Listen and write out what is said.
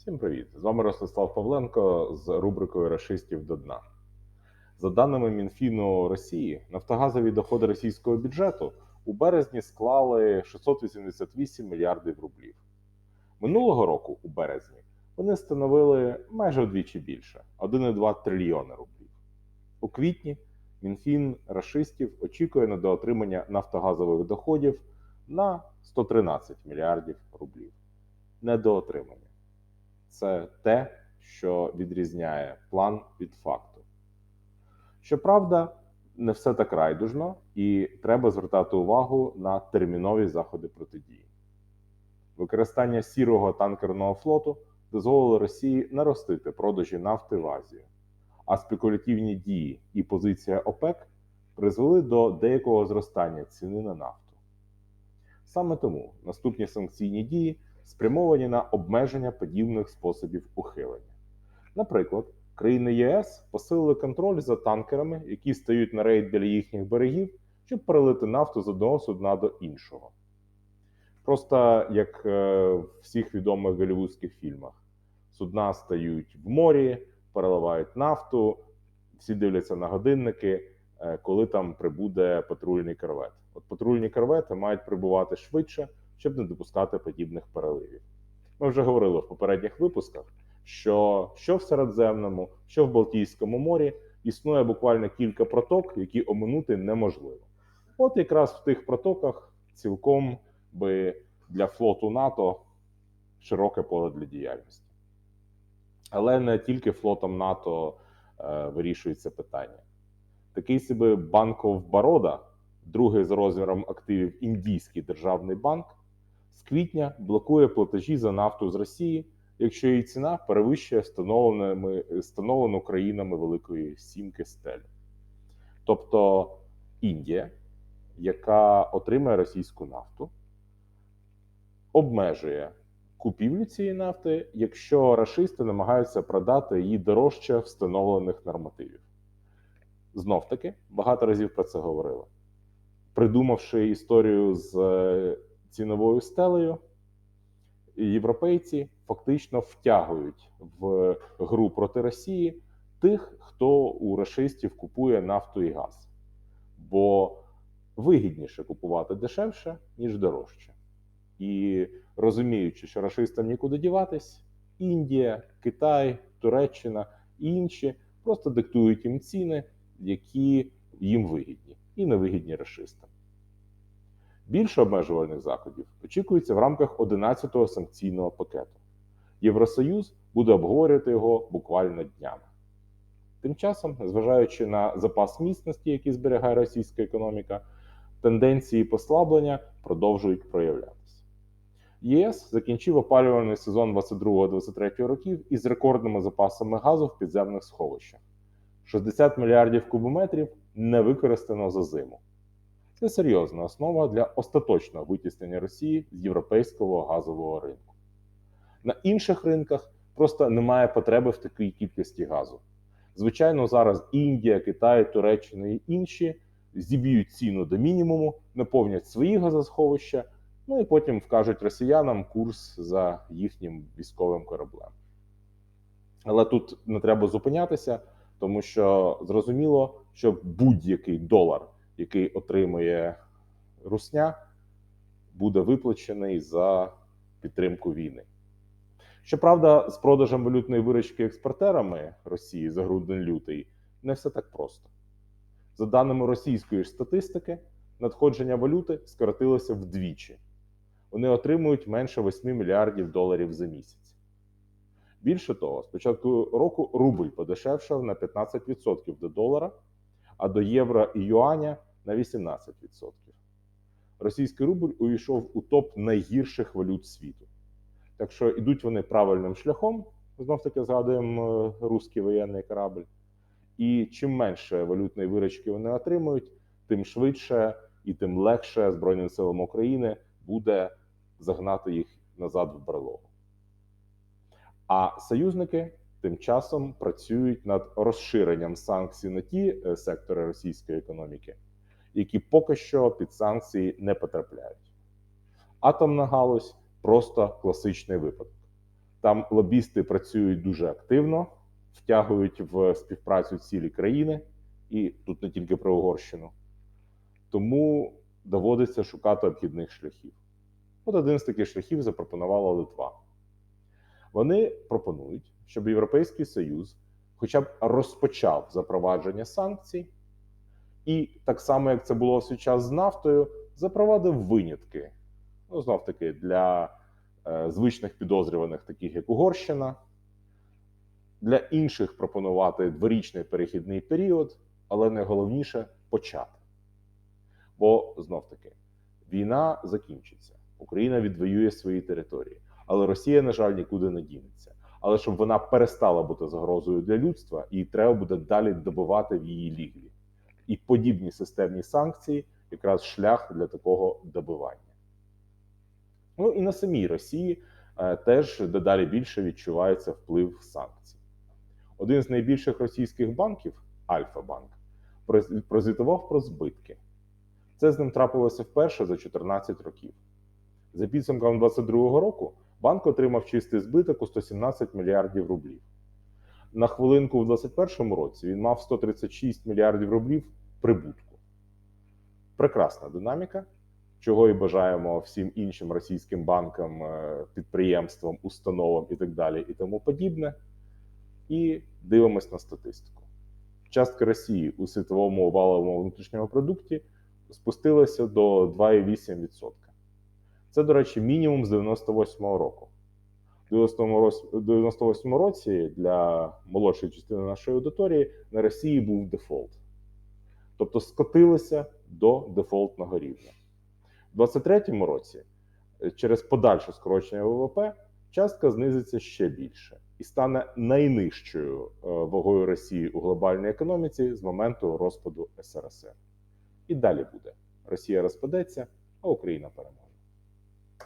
Всім привіт! З вами Ростислав Павленко з рубрикою Рашистів до дна. За даними Мінфіну Росії, нафтогазові доходи російського бюджету у березні склали 688 мільярдів рублів. Минулого року, у березні, вони становили майже вдвічі більше 1,2 трильйони рублів. У квітні Мінфін рашистів очікує на доотримання нафтогазових доходів на 113 мільярдів рублів. Недоотримання це те, що відрізняє план від факту. Щоправда, не все так райдужно, і треба звертати увагу на термінові заходи протидії. Використання сірого танкерного флоту дозволило Росії наростити продажі нафти в Азію, а спекулятивні дії і позиція ОПЕК призвели до деякого зростання ціни на нафту. Саме тому наступні санкційні дії спрямовані на обмеження подібних способів ухилення. Наприклад, країни ЄС посилили контроль за танкерами, які стають на рейд біля їхніх берегів, щоб перелити нафту з одного судна до іншого. Просто як е, в всіх відомих голівудських фільмах, судна стають в морі, переливають нафту, всі дивляться на годинники, е, коли там прибуде патрульний корвет. От патрульні корвети мають прибувати швидше щоб не допускати подібних переливів. Ми вже говорили в попередніх випусках, що що в Середземному, що в Балтійському морі існує буквально кілька проток, які оминути неможливо. От якраз в тих протоках цілком би для флоту НАТО широке поле для діяльності. Але не тільки флотом НАТО е, вирішується питання. Такий собі банков Барода, другий за розміром активів індійський державний банк, з квітня блокує платежі за нафту з Росії, якщо її ціна перевищує встановлену країнами Великої Сімки стель. Тобто Індія, яка отримує російську нафту, обмежує купівлю цієї нафти, якщо рашисти намагаються продати її дорожче встановлених нормативів. Знов таки, багато разів про це говорили. Придумавши історію з ціновою стелею, європейці фактично втягують в гру проти Росії тих, хто у расистів купує нафту і газ. Бо вигідніше купувати дешевше, ніж дорожче. І розуміючи, що расистам нікуди діватись, Індія, Китай, Туреччина і інші просто диктують їм ціни, які їм вигідні, і невигідні расистам. Більше обмежувальних заходів очікується в рамках 11-го санкційного пакету. Євросоюз буде обговорювати його буквально днями. Тим часом, зважаючи на запас міцності, який зберігає російська економіка, тенденції послаблення продовжують проявлятися. ЄС закінчив опалювальний сезон 22-23 років із рекордними запасами газу в підземних сховищах. 60 мільярдів кубометрів не використано за зиму. Це серйозна основа для остаточного витіснення Росії з європейського газового ринку. На інших ринках просто немає потреби в такій кількості газу. Звичайно, зараз Індія, Китай, Туреччина і інші зіб'ють ціну до мінімуму, наповнять свої газосховища, ну і потім вкажуть росіянам курс за їхнім військовим кораблем. Але тут не треба зупинятися, тому що зрозуміло, що будь-який долар який отримує Русня, буде виплачений за підтримку війни. Щоправда, з продажем валютної виручки експортерами Росії за грудень-лютий не все так просто. За даними російської статистики, надходження валюти скоротилося вдвічі. Вони отримують менше 8 мільярдів доларів за місяць. Більше того, з початку року рубль подешевшав на 15% до долара, а до євро і юаня на 18%. Російський рубль увійшов у топ найгірших валют світу. Так що йдуть вони правильним шляхом, знов таки згадуємо е, русський воєнний корабль. І чим менше валютної виручки вони отримують, тим швидше і тим легше Збройним силам України буде загнати їх назад в берлогу. А союзники тим часом працюють над розширенням санкцій на ті е, сектори російської економіки які поки що під санкції не потрапляють. Атомна галузь просто класичний випадок. Там лобісти працюють дуже активно, втягують в співпрацю цілі країни, і тут не тільки про Угорщину. Тому доводиться шукати обхідних шляхів. От один з таких шляхів запропонувала Литва. Вони пропонують, щоб Європейський Союз хоча б розпочав запровадження санкцій, і так само, як це було в свій час з нафтою, запровадив винятки. Ну, знов таки, для е, звичних підозрюваних, таких як Угорщина. Для інших пропонувати дворічний перехідний період, але найголовніше почати. Бо знов таки війна закінчиться, Україна відвоює свої території, але Росія, на жаль, нікуди не дінеться. Але щоб вона перестала бути загрозою для людства, її треба буде далі добивати в її ліглі. Подібні системні санкції якраз шлях для такого добивання. Ну і на самій Росії е, теж дедалі більше відчувається вплив санкцій. Один з найбільших російських банків, Альфа-банк, прозвітував про збитки. Це з ним трапилося вперше за 14 років. За підсумком 2022 року банк отримав чистий збиток у 117 мільярдів рублів. На хвилинку в 2021 році він мав 136 мільярдів рублів прибутку. Прекрасна динаміка, чого і бажаємо всім іншим російським банкам, е, підприємствам, установам і так далі, і тому подібне. І дивимось на статистику. Частка Росії у світовому валовому внутрішньому продукті спустилася до 2,8%. Це, до речі, мінімум з 98-го року. У 98-му 98-му році для молодшої частини нашої аудиторії на Росії був дефолт. Тобто скотилися до дефолтного рівня. У 23-му році е, через подальше скорочення ВВП частка знизиться ще більше і стане найнижчою е, вагою Росії у глобальній економіці з моменту розпаду СРСР. І далі буде: Росія розпадеться, а Україна переможе.